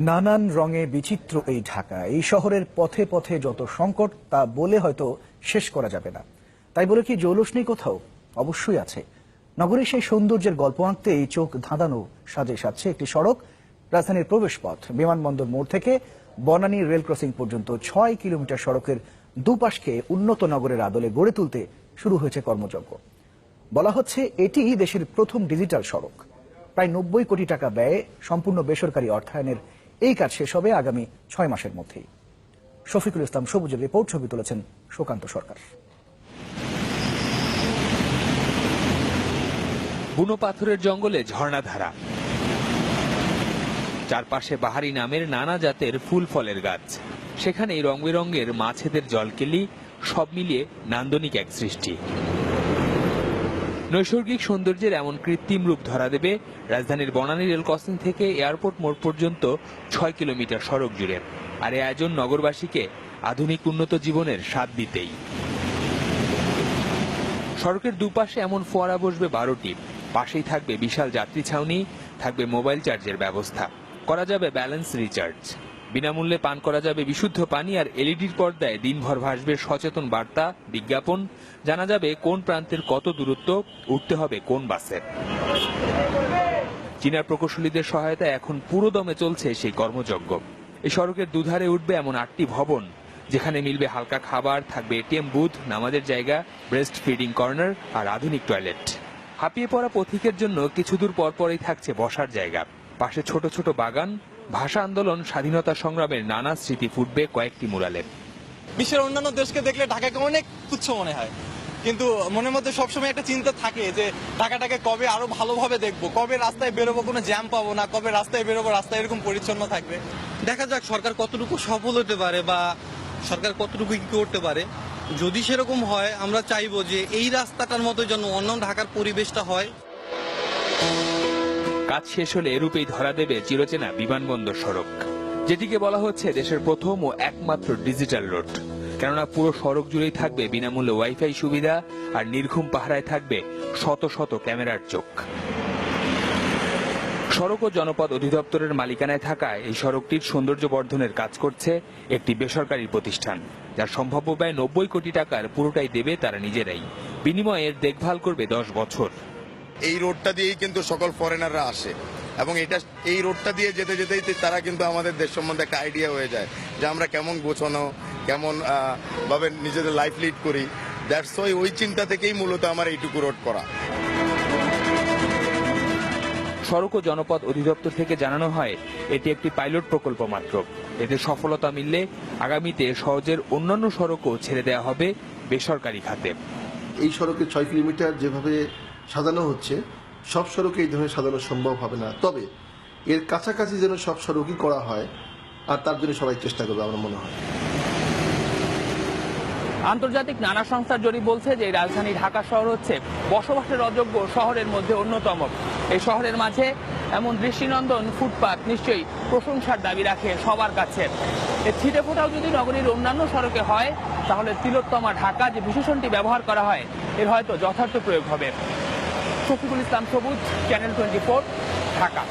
নানান রঙে বিচিত্র এই ঢাকা। এই শহরের পথে পথে যত সংকট, তা বলে হয়তো শেষ করা যাবে না। তাই বলে কি জৌলুস নেই কোথাও? অবশ্যই আছে। নগরীর সেই সৌন্দর্যের গল্প আঁকতে এই চোখ ধাঁধানো সাজে সাজছে একটি সড়ক। রাজধানীর প্রবেশপথ, বিমানবন্দর মোড় থেকে বনানী রেল ক্রসিং পর্যন্ত ছয় কিলোমিটার সড়কের দুপাশকে উন্নত নগরের আদলে গড়ে তুলতে শুরু হয়েছে কর্মযজ্ঞ। বলা হচ্ছে এটি দেশের প্রথম ডিজিটাল সড়ক। প্রায় নব্বই কোটি টাকা ব্যয়ে সম্পূর্ণ বেসরকারি অর্থায়নের এই কাজ শেষ হবে আগামী ছয় মাসের মধ্যেই। শফিকুল ইসলাম সবুজের রিপোর্ট, ছবি তুলেছেন সুকান্ত সরকার। বুনো পাথরের জঙ্গলে ঝর্ণাধারা। চারপাশে বাহারি নামের নানা জাতের ফুল ফলের গাছ। সেখানেই রং বেরঙের মাছেদের জলকেলি সব মিলিয়ে নান্দনিক এক সৃষ্টি। নৈসর্গিক সৌন্দর্যের এমন কৃত্রিম রূপ ধরা দেবে রাজধানীর বনানী রেল ক্রসিং থেকে এয়ারপোর্ট মোড় পর্যন্ত ছয় কিলোমিটার সড়ক জুড়ে। আর এই আয়োজন নগরবাসীকে আধুনিক উন্নত জীবনের স্বাদ দিতেই। সড়কের দুপাশে এমন ফোয়ারা বসবে বারোটি। পাশেই থাকবে বিশাল যাত্রী ছাউনি, থাকবে মোবাইল চার্জের ব্যবস্থা। করা যাবে ব্যালেন্স রিচার্জ। বিনামূল্যে পান করা যাবে বিশুদ্ধ পানি আর এলইডির পর্দায় দিনভর ভাসবে সচেতন বার্তা, বিজ্ঞাপন। জানা যাবে কোন প্রান্তের কত দূরত্ব, উঠতে হবে কোন বাসে। চীনা প্রকৌশলীদের সহায়তায় এখন পুরো দমে চলছে সেই কর্মযজ্ঞ। এই সড়কের দুধারে উঠবে এমন আটটি ভবন, যেখানে মিলবে হালকা খাবার, থাকবে এটিএম বুথ, নামাজের জায়গা, ব্রেস্ট ফিডিং কর্নার আর আধুনিক টয়লেট। হাঁপিয়ে পড়া পথিকের জন্য কিছু দূর পরপরই থাকছে বসার জায়গা। পাশে ছোট ছোট বাগান ভাষা আন্দোলন, স্বাধীনতা সংগ্রামের নানা স্মৃতি ফুটবে কয়েকটি মুরালে। বিশ্বের অন্যান্য দেশকে দেখলে ঢাকাকে অনেক তুচ্ছ মনে হয়। কিন্তু মনের মধ্যে সবসময় একটা চিন্তা থাকে যে, ঢাকাটাকে কবে আরও ভালোভাবে দেখব? কবে রাস্তায় বেরোবো, কোনো জ্যাম পাবো না? কবে রাস্তায় বেরোবো রাস্তা এরকম পরিচ্ছন্ন থাকবে? দেখা যাক সরকার কতটুকু সফল হতে পারে বা সরকার কতটুকু কি করতে পারে। যদি সেরকম হয়, আমরা চাইব যে এই রাস্তাটার মতো যেন অন্য ঢাকার পরিবেশটা হয়। কাজ শেষ হলে এরূপেই ধরা দেবে চিরচেনা বিমানবন্দর সড়ক, যেটিকে বলা হচ্ছে দেশের প্রথম ও একমাত্র ডিজিটাল রোড। কেননা পুরো সড়ক জুড়েই থাকবে বিনামূল্যে ওয়াইফাই সুবিধা আর নির্ঘুম পাহারায় থাকবে শত শত ক্যামেরার চোখ। সড়ক ও জনপদ অধিদপ্তরের মালিকানায় থাকায় এই সড়কটির সৌন্দর্য বর্ধনের কাজ করছে একটি বেসরকারি প্রতিষ্ঠান, যার সম্ভাব্য ব্যয় নব্বই কোটি টাকার পুরোটাই দেবে তারা নিজেরাই। বিনিময়ে এর দেখভাল করবে দশ বছর। এই রোডটা দিয়েই কিন্তু সকল ফরেনাররা আসে। এবং এটা এই রোডটা দিয়ে যেতে যেতেই তারা কিন্তু আমাদের দেশ সম্বন্ধে একটা আইডিয়া হয়ে যায় যে আমরা কেমন গোছানো কেমন ভাবে নিজেদের লাইফ লিড করি। দ্যাটস ওই ওই চিন্তা থেকেই মূলত আমার এইটুকু রোড করা। সড়ক ও জনপদ অধিদপ্তর থেকে জানানো হয় এটি একটি পাইলট প্রকল্প মাত্র। এতে সফলতা মিললে আগামীতে সহজের অন্যান্য সড়কও ছেড়ে দেওয়া হবে বেসরকারি খাতে। এই সড়কে ছয় কিলোমিটার যেভাবে সাজানো হচ্ছে। সব সড়কে এই ধরনের সাজানো সম্ভব হবে না। তবে এর কাছাকাছি যেন সব সড়কই করা হয়, আর তার জন্য সবাই চেষ্টা করবে আমার মনে হয়। আন্তর্জাতিক নানা সংস্থার জরিপ বলছে যে রাজধানী ঢাকা শহর হচ্ছে বসবাসের অযোগ্য শহরের মধ্যে অন্যতম। এই শহরের মাঝে এমন দৃষ্টিনন্দন ফুটপাত নিশ্চয়ই প্রশংসার দাবি রাখে সবার কাছে। এর ছিটে ফোটাও যদি নগরীর অন্যান্য সড়কে হয়, তাহলে তিলোত্তমা ঢাকা যে বিশেষণটি ব্যবহার করা হয়, এর হয়তো যথার্থ প্রয়োগ হবে। শফিকুল ইসলাম সবুজ চ্যানেল টোয়েন্টি ঢাকা।